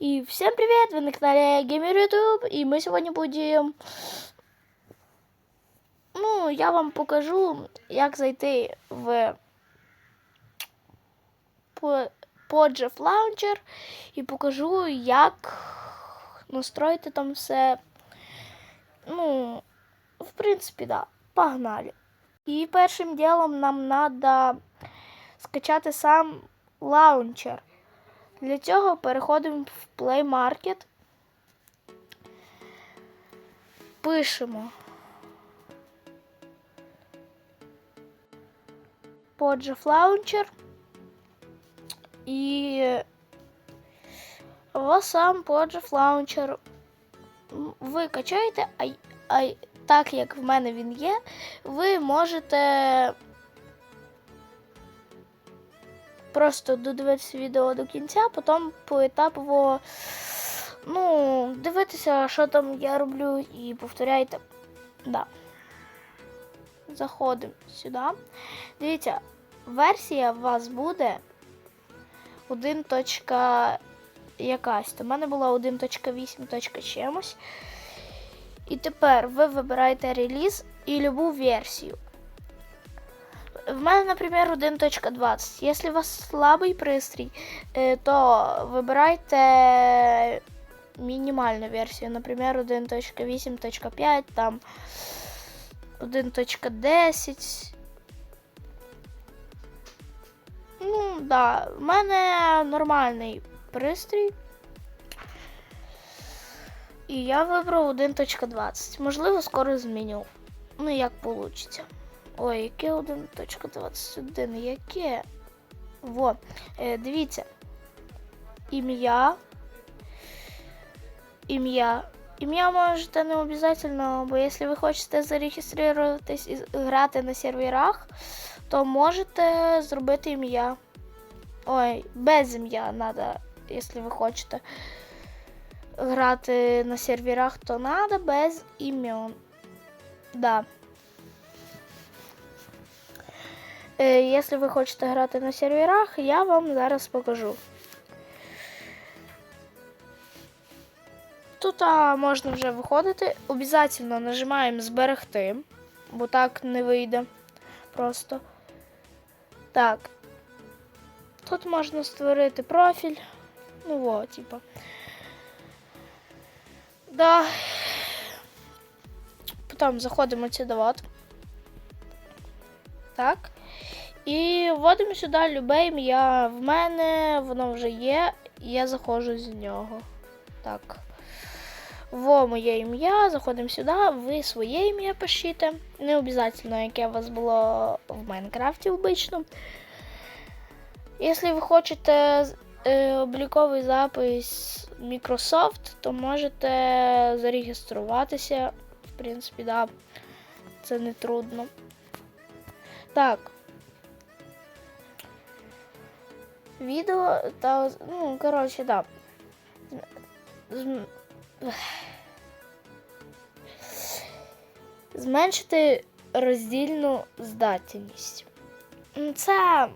И всем привет! Вы на канале Gamer YouTube, и мы сегодня будем... Ну, я вам покажу, як зайти в Podgef Launcher і покажу, як настроїти там все. Ну, в принципі, да. Погнали. І першим ділом нам треба скачати сам лаунчер. Для цього переходимо в Play Market. Пишемо Podgef Launcher. І вас сам Podgef Launcher ви качаєте, а, а так як в мене він є, ви можете просто додивитися відео до кінця, потім поетапово ну, дивитися, що там я роблю, і повторяйте. Да. Заходимо сюди. Дивіться, версія у вас буде 1. якась. В мене була 1.8. чимось. І тепер ви вибираєте реліз і любу версію. В мене, наприклад, 1.20. Якщо у вас слабий пристрій, е, то вибирайте мінімальну версію, наприклад, 1.8.5, там 1.10. Ну, да, в мене нормальний пристрій. І я вибрав 1.20. Можливо, скоро зміню. Ну, як вийде. Ой, яке 1.21? Яке? Во. Е, дивіться. Ім'я. Ім'я. Ім'я можете не обов'язково, бо якщо ви хочете зареєструватись і грати на серверах, то можете зробити ім'я. Ой, без ім'я треба, якщо ви хочете грати на серверах, то треба без імен. Да. Якщо ви хочете грати на серверах, я вам зараз покажу. Тут можна вже виходити. Обязательно нажимаємо зберегти, бо так не вийде просто. Так. Тут можна створити профіль. Ну во, типа. Да. Потім заходимо сюди. Так. І вводимо сюди любе ім'я. В мене воно вже є, і я заходжу з нього. Так. Во моє ім'я, заходимо сюди, ви своє ім'я пишіть. Не обов'язково, яке у вас було в Майнкрафті обично. Якщо ви хочете е, обліковий запис Microsoft, то можете зареєструватися. В принципі, да, це не трудно. Так. Відео та. Ну, коротше, да. Зменшити роздільну здатність. Це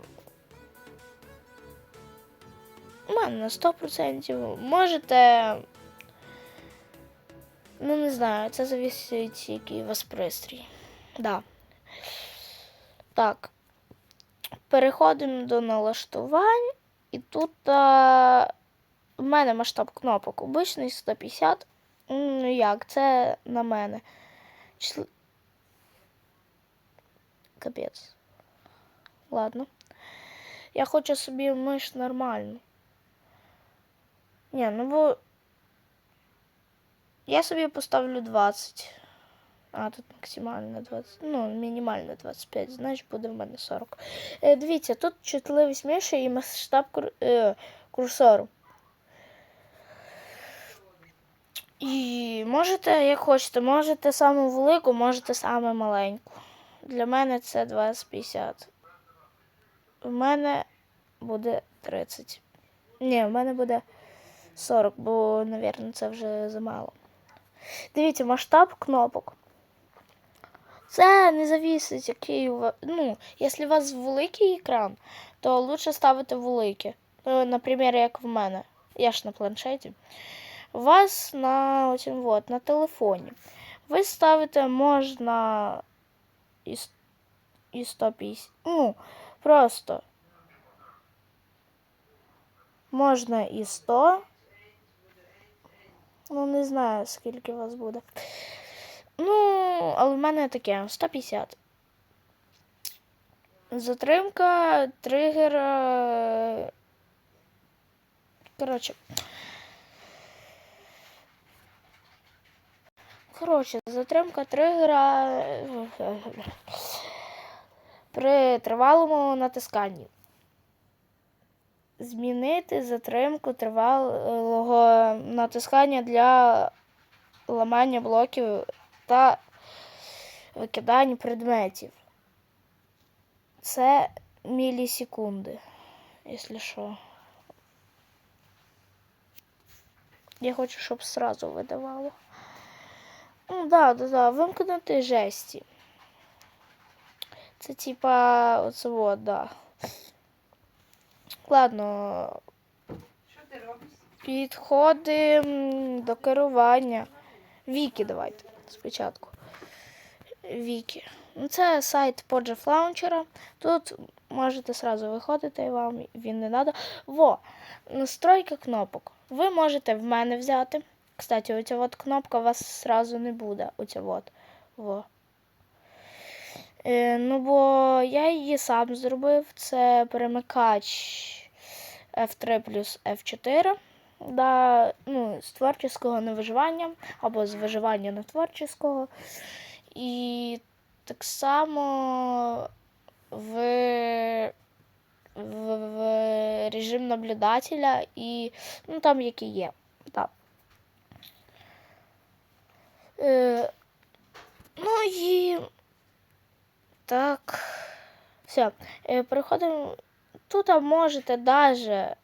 у мене на 100%. Можете. Ну, не знаю, це зависить, який у вас пристрій. Да. Так. Переходимо до налаштувань. І тут а, в мене масштаб кнопок обичний 150. Ну як, це на мене. Числ... Капець. Ладно. Я хочу собі миш нормальну. Ні, ну бо. Я собі поставлю 20. А, тут максимально 20. Ну, мінімально 25, значить буде в мене 40. Е, дивіться, тут чутливість миші і масштаб кур... е, курсору. І можете, як хочете, можете саму велику, можете саме маленьку. Для мене це 2050. У мене буде 30. Ні, в мене буде 40, бо, мабуть, це вже замало. Дивіться, масштаб кнопок. Це не завісить, який у вас. Ну, якщо у вас великий екран, то краще ставити велике. Ну, наприклад, як в мене. я ж на планшеті. У вас на, оцім вот, на телефоні. Ви ставите можна і, і 150. Ну, просто можна і 100. Ну, не знаю, скільки у вас буде. Ну, але в мене таке 150. Затримка, тригер. е, Коротше. Коротше, затримка тригера при тривалому натисканні. Змінити затримку тривалого натискання для ламання блоків та викидання предметів. Це мілісекунди, якщо що. Я хочу, щоб сразу видавало. Ну, да, да, да, вимкнути жесті. Це типа оце вот, да. Ладно, Що ти робиш? підходимо до керування. Віки давайте спочатку. Віки. Ну, Це сайт Pojaf Launcher. Тут можете сразу виходити, і вам він не треба. Во, настройки кнопок. Ви можете в мене взяти. Кстати, оця от кнопка у вас сразу не буде. Оця от. Во. Е, ну, бо я її сам зробив. Це перемикач F3 плюс F4 да, ну, з творчого на виживання або з виживання на творчого. І так само в, в, в режим наблюдателя і ну, там які є. Да. Е, ну і так. Все. Переходимо. Тут можете даже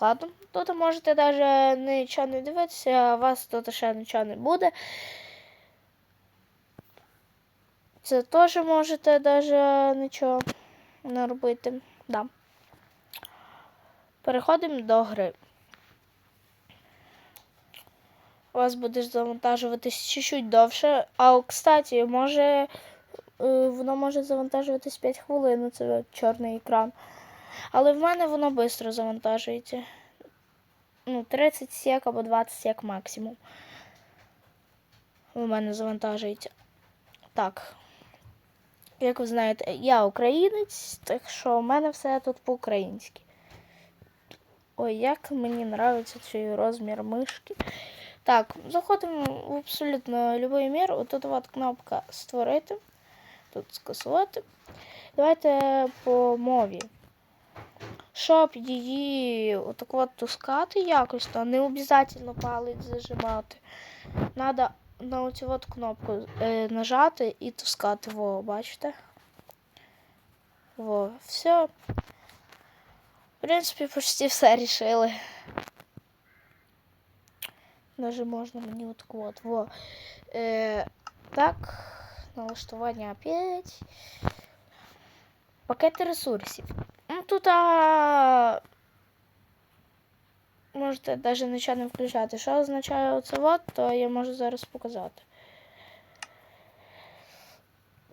Ладно, тут можете навіть нічого не дивитися, у вас тут ще нічого не буде. Це теж можете навіть нічого не робити. Да. Переходимо до гри. У вас буде завантажуватись чуть-чуть довше. А, кстати, може, е, воно може завантажуватись 5 хвилин, це чорний екран. Але в мене воно швидко завантажується. Ну, 30 сек або 20 сек максимум. У мене завантажується. Так. Як ви знаєте, я українець, так що у мене все тут по-українськи. Ой, як мені подобається цей розмір мишки. Так, заходимо в абсолютно будь-який мір. Отут от кнопка Створити. Тут скасувати. Давайте по мові щоб її отак от тускати якось, то не обов'язково палець зажимати. Надо на оцю от кнопку е, нажати і тускати. Во, бачите? Во, все. В принципі, почти все рішили. Даже можна мені отак от. Во. Е, так, налаштування опять. Пакети ресурсів. Ну, тут а... можете навіть нічого не включати. Що означає оце от, то я можу зараз показати.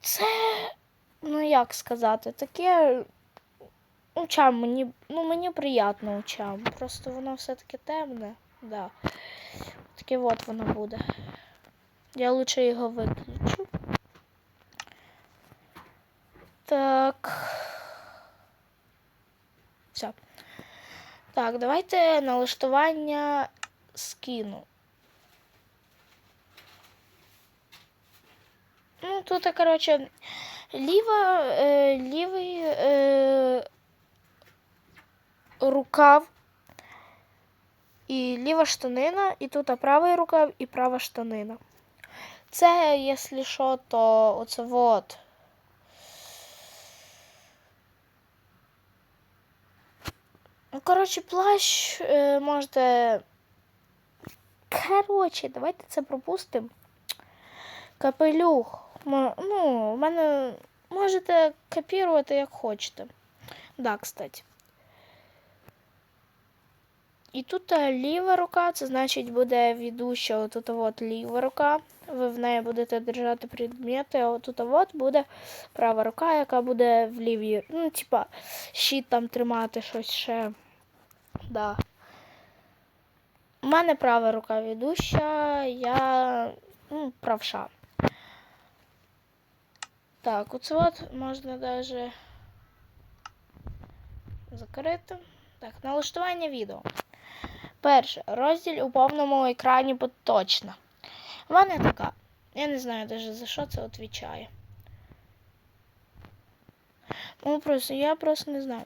Це, ну як сказати, таке очам мені, ну мені приємно очам. Просто воно все-таки темне. Да. Таке от воно буде. Я лучше його виключу. Так. Все. Так, давайте налаштування скину. Ну, тут, коротше, ліва, е, лівий е, рукав і ліва штанина, і тут правий рукав і права штанина. Це, якщо що, то оце вот. Коротше, плащ е, можете. Коротше, давайте це пропустимо. Капелюх. Ну, в мене можете копірувати як хочете. Да, кстати. І тут е, ліва рука, це значить буде ведуща отут от ліва рука. Ви в неї будете держати предмети, а отут от буде права рука, яка буде в лівій. Ну, типа, щит там тримати щось ще. Да. У мене права рука ведуща, я ну, правша. Так, оце от можна даже закрити. Так, налаштування відео. Перше, розділ у повному екрані поточно. Мене така. Я не знаю даже за що це відповідає. Ну, просто, я просто не знаю.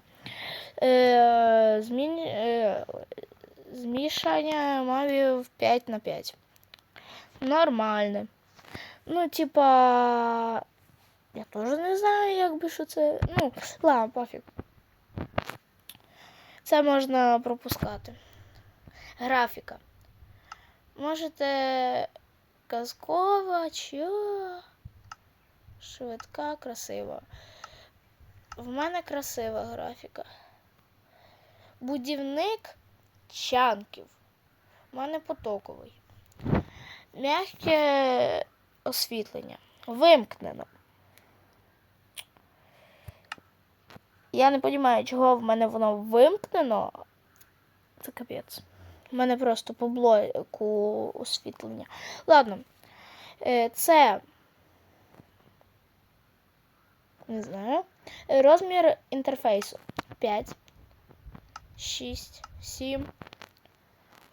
Е, змін, е, змішання мовів 5 на 5. Нормальне. Ну, типа. Я теж не знаю, як би що це. Ну, ладно, пофіг. Це можна пропускати. Графіка. Можете казкова, чи швидка, красива. В мене красива графіка. Будівник чанків. У мене потоковий. М'яке освітлення. Вимкнено. Я не розумію, чого в мене воно вимкнено. Це капець. У мене просто по блоку освітлення. Ладно. Е, Це. Не знаю. Розмір інтерфейсу 5, 6, 7.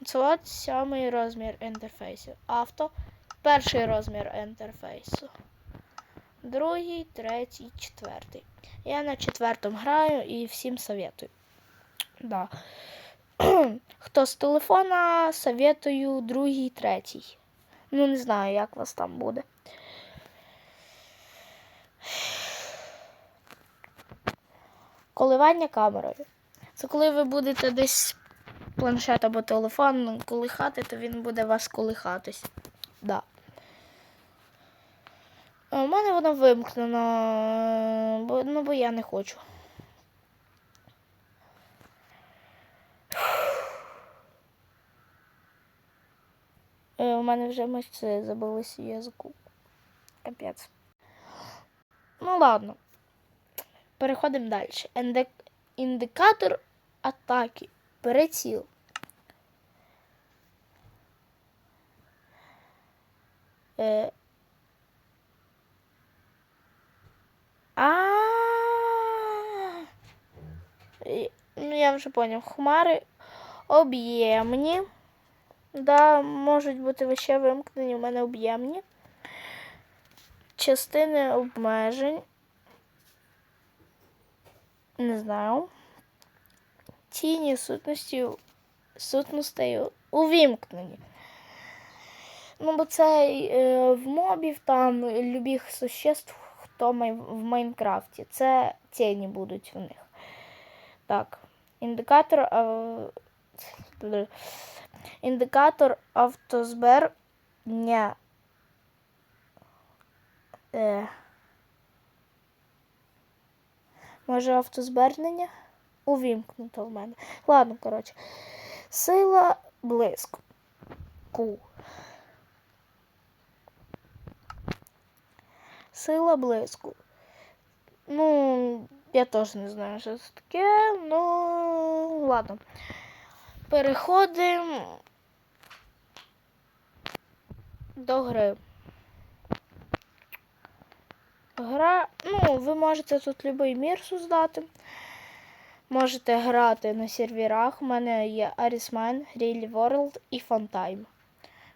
Це от сьомий розмір інтерфейсу. Авто. Перший розмір інтерфейсу. Другий, третій, четвертий. Я на четвертому граю і всім советую. Да. Хто з телефона, советую другий, третій. Ну, не знаю, як вас там буде. Коливання камерою. Це коли ви будете десь планшет або телефон колихати, то він буде вас колихатись. Да. У мене воно вимкнено, бо, ну, бо я не хочу. Мене вже мишці забилися язику. Капець. Ну ладно. Переходимо далі. Інде... Індикатор атаки. Приціл. Е... А. Ну, я вже поняв. Хмари об'ємні. Да, можуть бути вище вимкнені, у мене об'ємні. Частини обмежень. Не знаю. Тіні сутності, сутностей увімкнені. Ну, бо це е, в мобів там любих существ, хто май- в Майнкрафті. Це тіні будуть в них. Так. Індикатор. А... Індикатор автозберення. Е. Може автозбернення? Увімкнуто в мене. Ладно, коротше. Сила блиску. Ку. Сила блиску. Ну, я теж не знаю, що це таке. Ну, ладно. Переходимо до гри. Гра, ну, ви можете тут будь-який мір создати. Можете грати на серверах. У мене є Arismine, Really World і Funtime.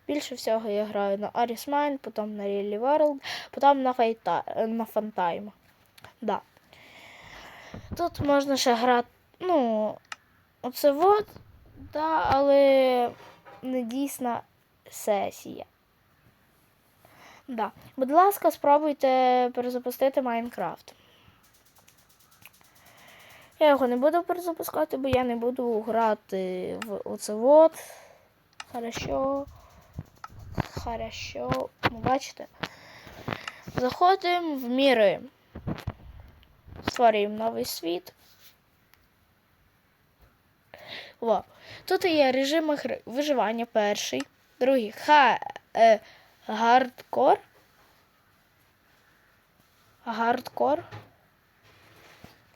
Більше всього я граю на Arismine, потім на Really World, потім на, Файта... на Funtime. Да. Тут можна ще грати, ну, оце вот, да, але не дійсна сесія. Да. Будь ласка, спробуйте перезапустити Майнкрафт. Я його не буду перезапускати, бо я не буду грати в оце вот. Хорошо. Хорошо. Ну, бачите? Заходимо в міри. Створюємо новий світ. Во. Тут є режими. Виживання перший, другий ха, е, гардкор. Гардкор.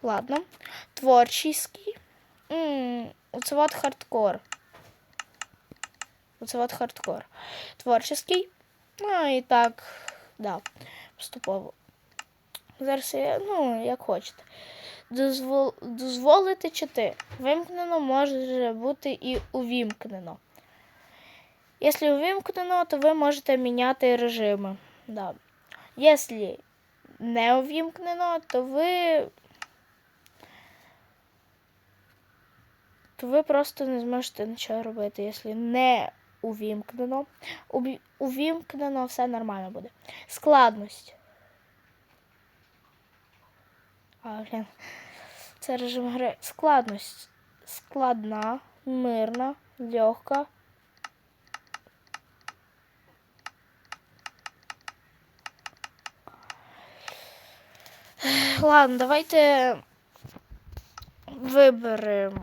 Ладно. Творчий. М, Оце от хардкор. Оце от хардкор. Творчий. Ну і так, да, поступово. Зараз я, ну, як хочете. Дозвол, дозволити чити. Вимкнено може бути і увімкнено. Якщо увімкнено, то ви можете міняти режими. Да. Якщо не увімкнено, то ви. То ви просто не зможете нічого робити, якщо не увімкнено. Увімкнено все нормально буде. Складність. А, блін. Це режим гри. Складність. Складна, мирна, легка. Ладно, давайте виберемо,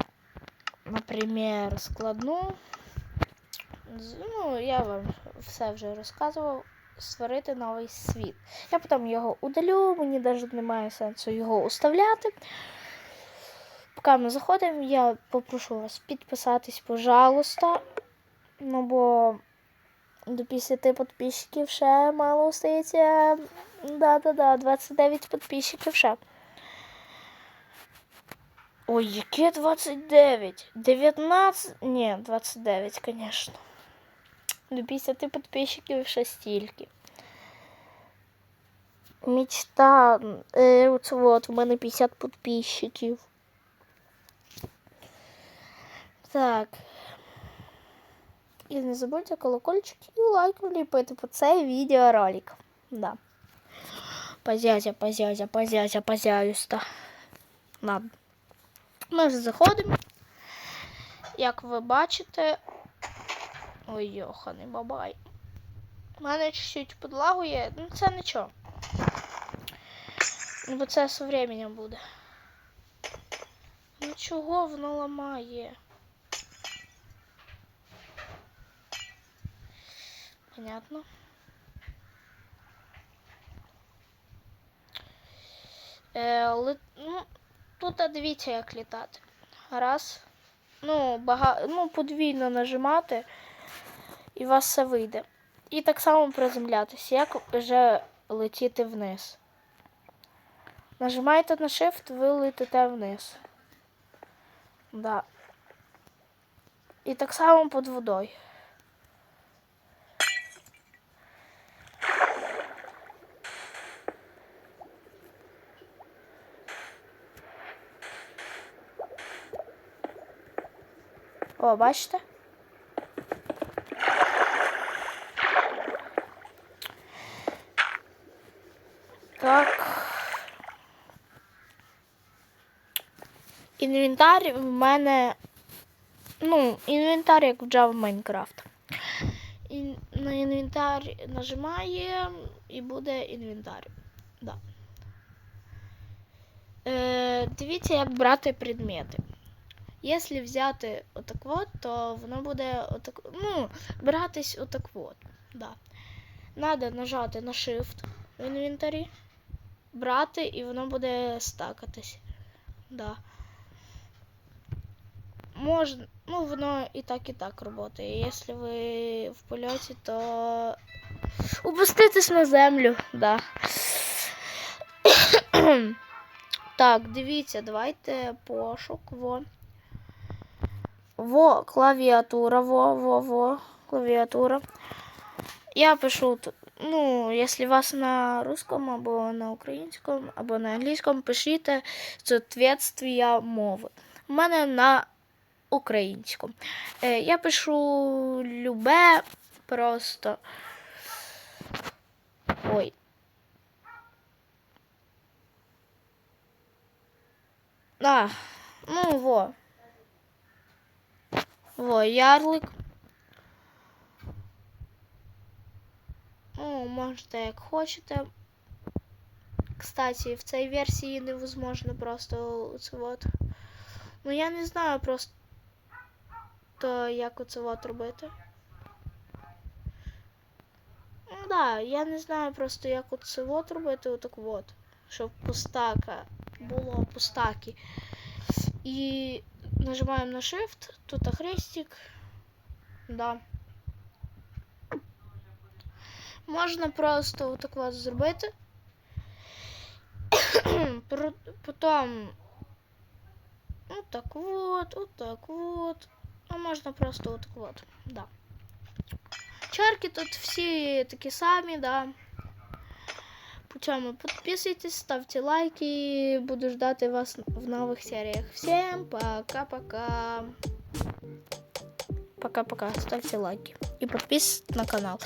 наприклад, складну. Ну, я вам все вже розказував. Створити новий світ. Я потім його удалю, мені навіть немає сенсу його уставляти. Поки ми заходимо, я попрошу вас підписатись, пожалуйста. Ну, бо до 50 підписчиків ще мало остається. Да-да-да, 29 підписчиків ще. Ой, яке 29? 19? Ні, 29, звісно. До 50 підписчиків ще стільки. Мечта. Е, оце от, у мене 50 підписчиків. Так. І не забудьте колокольчик і лайк вліпити по цей відеоролик. Да. Позязя, позязя, позязя, позязюста. Ладно. Ми вже заходимо. Як ви бачите. Ой, йоханий бабай. У мене чуть-чуть підлагує, ну це нічого. Ну, бо це з временем буде. Ну чого воно ламає? Понятно. Е, ли... ну, тут а, дивіться, як літати. Раз. Ну, бага... ну, подвійно нажимати, і у вас все вийде. І так само приземлятися, як вже летіти вниз. Нажимаєте на Shift, ви летите вниз. Да. І так само під водою. О, бачите? Так. Інвентар в мене. Ну, інвентар як в Java Minecraft. І на інвентар нажимає і буде інвентар. Да. Е, дивіться, як брати предмети. Якщо взяти отак от, то воно буде отак, ну, братись отак от. Да. Надо нажати на Shift в інвентарі, брати, і воно буде стакатись. Да. Можна, ну, воно і так, і так працює. Якщо ви в польоті, то опуститесь на землю, да. так, дивіться, давайте пошук, вон. Во, клавіатура, во, во, во, клавіатура. Я пишу тут, ну, якщо вас на русском, або на українському, або на англійському, пишіть соответствия мови. У мене на українському. Е, я пишу любе просто. Ой. А, ну во. Во, ярлик. Ну, можете як хочете. Кстати, в цій версії невозможно просто. Ну я не знаю просто. Просто як оце от робити. Ну да, я не знаю просто як оце от робити, отак от. Щоб пустака було пустаки. І нажимаємо на Shift, тут хрестик. Да. Можна просто отак от зробити. Про- Потім отак от, отак от. А можна просто отак от. Да. Чарки тут всі такі самі, да. По цьому підписуйтесь, ставте лайки. Буду ждати вас в нових серіях. Всем пока-пока. Пока-пока. Ставьте лайки. И подписывайтесь на канал.